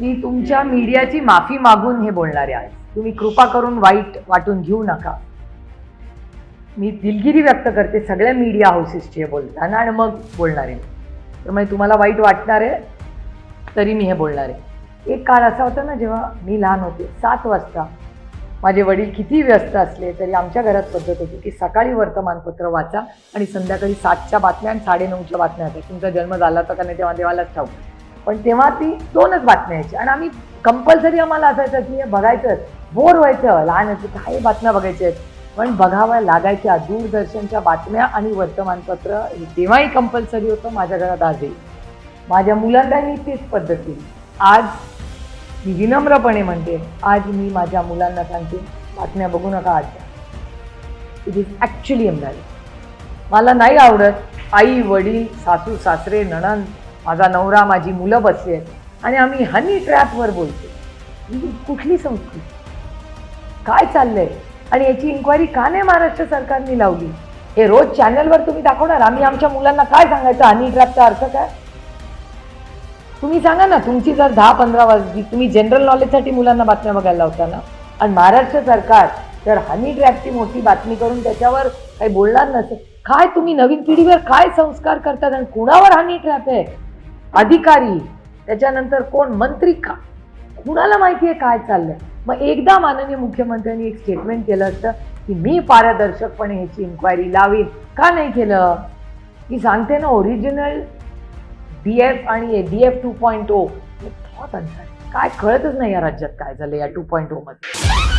मी तुमच्या मीडियाची माफी मागून हे बोलणारे आहे. तुम्ही कृपा करून वाईट वाटून घेऊ नका. मी दिलगिरी व्यक्त करते सगळ्या मीडिया हाऊसेसची हे बोलताना आणि मग बोलणार आहे तर म्हणजे तुम्हाला वाईट वाटणार आहे तरी मी हे बोलणार आहे. एक काळ असा होता ना जेव्हा मी लहान होते सात वाजता. माझे वडील किती व्यस्त असले तरी आमच्या घरात पद्धत होती की सकाळी वर्तमानपत्र वाचा आणि संध्याकाळी सातच्या बातम्या आणि साडेनऊच्या बातम्या होत्या. तुमचा जन्म झाला होता का नाही तेव्हा देवालाच ठाऊ पण तेव्हा ती दोनच बातम्या यायची. आणि आम्ही कंपल्सरी आम्हाला असायचं की हे बघायचं बोर व्हायचं. लहान असं काही बातम्या बघायच्या आहेत पण बघाव्या लागायच्या दूरदर्शनच्या बातम्या आणि वर्तमानपत्र हे तेव्हाही कंपल्सरी होतं माझ्या घरात आजही. माझ्या मुलांनाही तीच पद्धती. आज मी विनम्रपणे म्हणते आज मी माझ्या मुलांना सांगते बातम्या बघू नका आज इट इज ॲक्च्युली एम्बॅरेस मला नाही आवडत आई वडील सासू सासरे नणंद माझा नवरा माझी मुलं बसली आहेत. आणि आम्ही हनी ट्रॅपवर बोलतो ही कुठली संस्कृती? काय चाललंय? आणि याची इन्क्वायरी का नाही महाराष्ट्र सरकारने लावली? हे रोज चॅनलवर तुम्ही दाखवणार. आम्ही आमच्या मुलांना काय सांगायचं? हनी ट्रॅपचा अर्थ काय? तुम्ही सांगा ना तुमची जर दहा पंधरा वर्ष तुम्ही जनरल नॉलेजसाठी मुलांना बातम्या बघायला लावता ना? आणि महाराष्ट्र सरकार जर हनी ट्रॅपची मोठी बातमी करून त्याच्यावर काही बोलणार नसेल काय तुम्ही नवीन पिढीवर काय संस्कार करतात आणि कुणावर हनी ट्रॅप आहे? अधिकारी त्याच्यानंतर कोण? मंत्री का? कुणाला माहिती आहे काय चाललंय? मग एकदा माननीय मुख्यमंत्र्यांनी एक स्टेटमेंट केलं असतं की मी पारदर्शकपणे ह्याची इन्क्वायरी लावीन. का नाही केलं? मी सांगते ना ओरिजिनल डी एफ आणि D F two point O बहुत अंतर आहे. काय कळतच नाही या राज्यात काय झालं या टू पॉईंट ओ मध्ये.